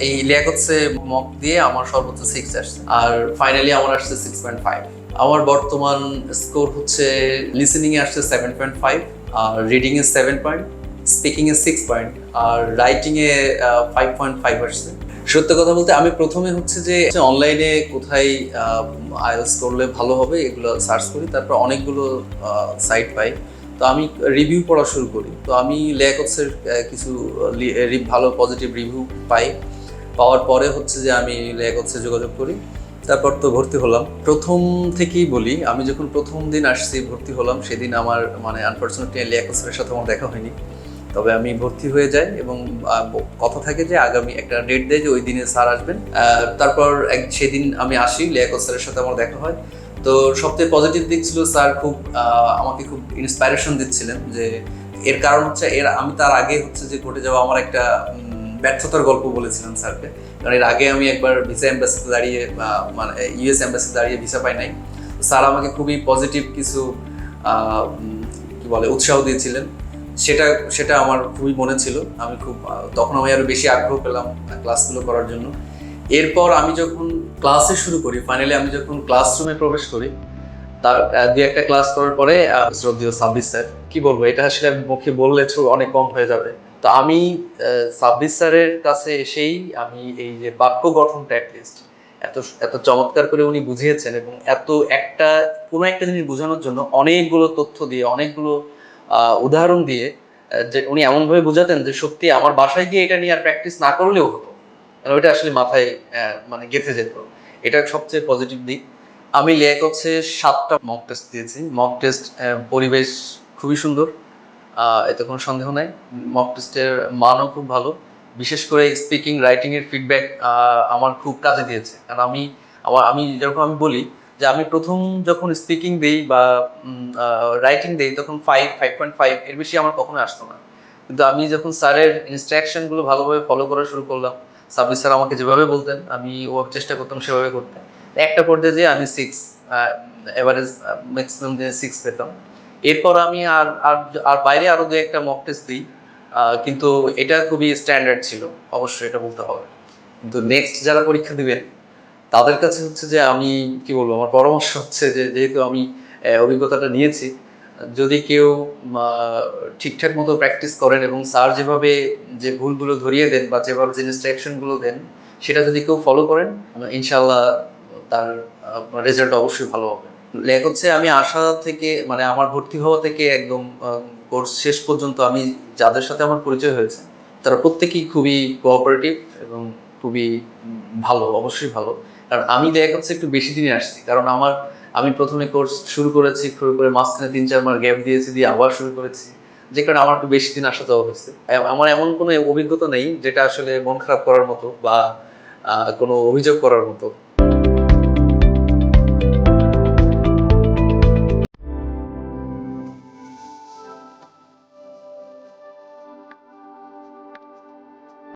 এই লিয়াকতসে মক দিয়ে আমার সর্বোচ্চ সিক্স আসছে। আর ফাইনালি আমার আসছে সিক্স পয়েন্ট ফাইভ আমার বর্তমান স্কোর হচ্ছে লিসেনিং এ আসছে সেভেন পয়েন্ট ফাইভ আর রিডিং এ সেভেন পয়েন্ট স্পিকিং এ সিক্স পয়েন্ট আর রাইটিং এ ফাইভ পয়েন্ট ফাইভ আসছে। সত্য কথা বলতে আমি প্রথমে হচ্ছে যে অনলাইনে কোথায় আইএলস করলে ভালো হবে এগুলো সার্চ করি, তারপর অনেকগুলো সাইট পাই। তো আমি রিভিউ পড়া শুরু করি। তো আমি লেকটসের কিছু লি- ভালো পজিটিভ রিভিউ পাই। পাওয়ার পরে হচ্ছে যে আমি লেকটসে যোগাযোগ করি। তারপর তো ভর্তি হলাম। প্রথম থেকেই বলি, আমি যখন প্রথম দিন আসছি, ভর্তি হলাম, সেদিন আমার মানে আনফর্চুনেটলি লেকটসের সাথে আমার দেখা হয়নি। তবে আমি ভর্তি হয়ে যাই এবং কথা থাকে যে আগামী একটা ডেট দেয় যে ওই দিনে স্যার আসবেন। তারপর এক, সেদিন আমি আসি লিয়াকত স্যারের সাথে আমার দেখা হয়। তো সবথেকে পজিটিভ দিক ছিল স্যার খুব আমাকে খুব ইন্সপাইরেশন দিচ্ছিলেন যে এর কারণ হচ্ছে এর, আমি তার আগে হচ্ছে যে ঘটে যাওয়া আমার একটা ব্যর্থতার গল্প বলেছিলাম স্যারকে। কারণ এর আগে আমি একবার ভিসা এম্বাসিতে দাঁড়িয়ে মানে ইউএস এম্বাসিতে দাঁড়িয়ে ভিসা পাই নাই। স্যার আমাকে খুবই পজিটিভ কিছু কি বলে, উৎসাহ দিয়েছিলেন। সেটা সেটা আমার খুবই মনে ছিল। আমি খুব তখন আমি আরও বেশি আগ্রহ পেলাম ক্লাসগুলো করার জন্য। এরপর আমি যখন ক্লাসে শুরু করি ফাইনালি আমি যখন ক্লাসরুমে প্রবেশ করি, তার দু একটা ক্লাস করার পরে শ্রদ্ধেয় সাব্বির স্যার, কি বলব, এটা আসলে মুখে বললে অনেক কম হয়ে যাবে। তো আমি সাব্বির স্যারের কাছে এসেই আমি এই যে বাক্য গঠনটা অ্যাটলিস্ট এত এত চমৎকার করে উনি বুঝিয়েছেন এবং এত একটা কোনো একটা জিনিস বোঝানোর জন্য অনেকগুলো তথ্য দিয়ে, অনেকগুলো উদাহরণ দিয়ে যে উনি এমনভাবে বোঝাতেন যে সত্যি আমার বাসায় গিয়ে এটা নিয়ে আর প্র্যাকটিস না করলেও হতো। কারণ ওইটা আসলে মাথায় মানে গেঁথে যেত। এটা সবচেয়ে পজিটিভ দিক। আমি লেক হচ্ছে সাতটা মক টেস্ট দিয়েছি। মক টেস্ট পরিবেশ খুবই সুন্দর। এতে কোনো সন্দেহ নাই। মক টেস্টের মানও খুব ভালো। বিশেষ করে স্পিকিং রাইটিং এর ফিডব্যাক আমার খুব কাজে দিয়েছে। কারণ আমি, আমার, আমি যেরকম আমি বলি যে আমি প্রথম যখন স্পিকিং দিই বা রাইটিং দিই তখন ফাইভ ফাইভ পয়েন্ট ফাইভ এর বেশি আমার কখনো আসতো না। কিন্তু আমি যখন স্যারের ইনস্ট্রাকশনগুলো ভালোভাবে ফলো করা শুরু করলাম, সাব্বির স্যার আমাকে যেভাবে বলতেন, আমি ও চেষ্টা করতাম সেভাবে করতে। একটা পর্যায়ে যে আমি সিক্স এভারেজ ম্যাক্সিমাম যে সিক্স পেতাম। এরপর আমি আর আর আর বাইরে আরও দু একটা মক টেস্ট দিই কিন্তু এটা খুবই স্ট্যান্ডার্ড ছিল, অবশ্যই এটা বলতে হবে। কিন্তু নেক্সট যারা পরীক্ষা দিবেন, তাদের কাছে হচ্ছে যে আমি, কি বলব, আমার পরামর্শ হচ্ছে যে, যেহেতু আমি অভিজ্ঞতাটা নিয়েছি, যদি কেউ ঠিকঠাক মতো প্র্যাকটিস করেন এবং স্যার যেভাবে যে ভুলগুলো ধরিয়ে দেন বা যেভাবে যে ইনস্ট্রাকশনগুলো দেন, সেটা যদি কেউ ফলো করেন ইনশাল্লাহ তার রেজাল্ট অবশ্যই ভালো হবে। হচ্ছে আমি আসা থেকে মানে আমার ভর্তি হওয়া থেকে একদম কোর্স শেষ পর্যন্ত আমি যাদের সাথে আমার পরিচয় হয়েছে, তারা প্রত্যেকেই খুবই কোঅপারেটিভ এবং খুবই ভালো, অবশ্যই ভালো। কারণ আমি লেখ হচ্ছে একটু বেশি দিনে আসছি, কারণ আমার, আমি প্রথমে কোর্স শুরু করেছি, শুরু করে মাঝখানে তিন চার মাস গ্যাপ দিয়েছি, দিয়ে আবার শুরু করেছি। যে কারণে আমার একটু বেশি দিন আসা যাওয়া হয়েছে। আমার এমন কোনো অভিজ্ঞতা নেই যেটা আসলে মন খারাপ করার মতো বা কোনো অভিযোগ করার মতো।